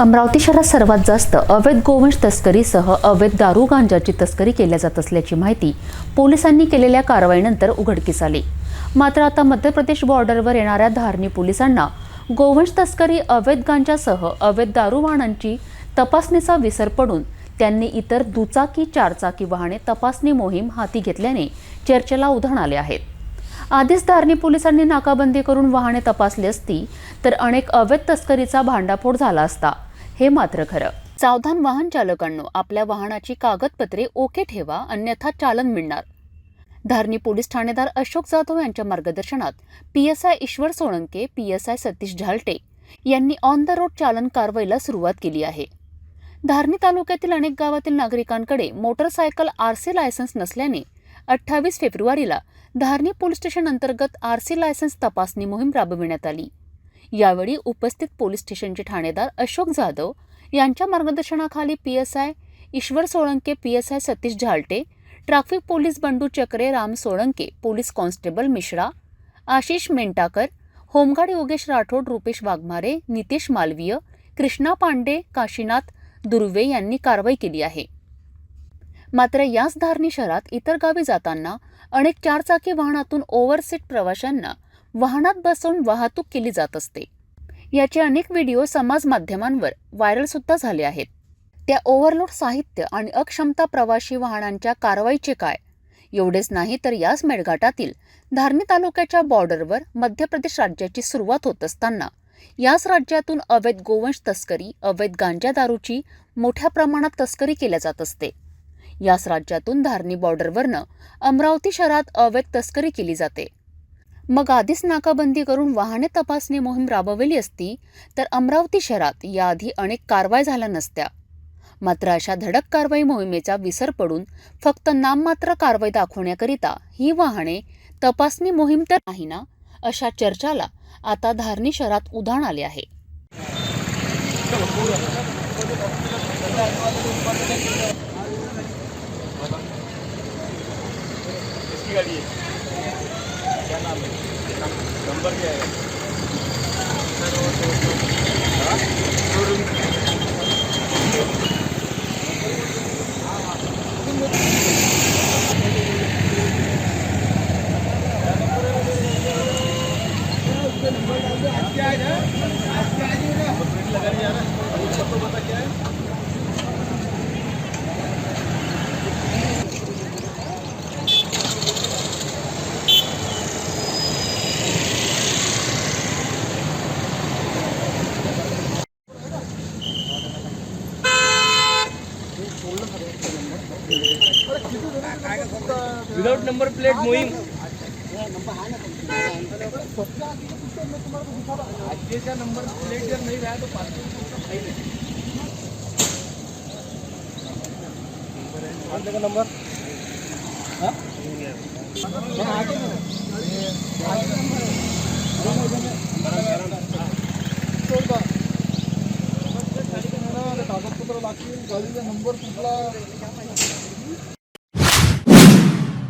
अमरावती शहरात सर्वात जास्त अवैध गोवंश तस्करीसह अवैध दारू गांजाची तस्करी केल्या जात असल्याची माहिती पोलिसांनी केलेल्या कारवाईनंतर उघडकीस आली. मात्र आता मध्य प्रदेश बॉर्डरवर येणाऱ्या धारणी पोलिसांना गोवंश तस्करी अवैध गांजासह अवैध दारू वाहनांची तपासणीचा विसर पडून त्यांनी इतर दुचाकी चारचाकी वाहने तपासणी मोहीम हाती घेतल्याने चर्चेला उधाण आले आहेत आधीच धारणी पोलिसांनी नाकाबंदी करून वाहने तपासली असती तर अनेक अवैध तस्करीचा भांडाफोड झाला असता हे मात्र खरं. सावधान वाहन चालकांनो आपल्या वाहनाची कागदपत्रे ओके ठेवा अन्यथा चालन मिळणार. धारणी पोलीस ठाणेदार अशोक जाधव यांच्या मार्गदर्शनात पीएसआय ईश्वर सोळंके पीएसआय सतीश झालटे यांनी ऑन द रोड चालन कारवाईला सुरुवात केली आहे. धारणी तालुक्यातील अनेक गावातील नागरिकांकडे मोटरसायकल आरसी लायसन्स नसल्याने अठ्ठावीस फेब्रुवारीला धारणी पोलीस स्टेशन अंतर्गत आरसी लायसन्स तपासणी मोहीम राबविण्यात आली. यावेळी उपस्थित पोलीस स्टेशनचे ठाणेदार अशोक जाधव यांच्या मार्गदर्शनाखाली PSI Ishwar Solanke PSI Satish Zalte traffic police Bandu Chakre Ram Solanke police constable Mishra Ashish Mentakar home guard Yogesh Rathod Rupesh Waghmare Nitesh Malviya Krishna Pande Kashinath Durve यांनी कारवाई केली आहे. मात्र याच धारणी शहरात इतर गावी जाताना अनेक चारचाकी वाहनातून ओव्हरसीट प्रवाशांना वाहनात बसवून वाहतूक केली जात असते. याचे अनेक व्हिडिओ समाज माध्यमांवर व्हायरल सुद्धा झाले आहेत. त्या ओव्हरलोड साहित्य आणि अक्षमता प्रवाशी वाहनांच्या कारवाईचे काय? एवढेच नाही तर याच मेळघाटातील धारणी तालुक्याच्या बॉर्डरवर मध्य प्रदेश राज्याची सुरुवात होत असताना याच राज्यातून अवैध गोवंश तस्करी अवैध गांजा दारूची मोठ्या प्रमाणात तस्करी केल्या जात असते. याच राज्यातून धारणी बॉर्डरवरनं अमरावती शहरात अवैध तस्करी केली जाते. मग आधीच नाकाबंदी करून वाहने तपासणी मोहीम राबवली असती तर अमरावती शहरात याआधी अनेक कारवाई झाल्या नसत्या. मात्र अशा धडक कारवाई मोहिमेचा विसर पडून फक्त नाममात्र कारवाई दाखवण्याकरिता ही वाहने तपासणी मोहीम तर नाही ना अशा चर्चाला आता धारणी शहरात उधाण आले आहे. गाड़ी है नंबर नाम आहे विदाउट नंबर प्लेट मोहीम आजचा नंबर प्लेट जर नहीं रहा तो नंबर हाँ? कागदपत्र नंबर कुठला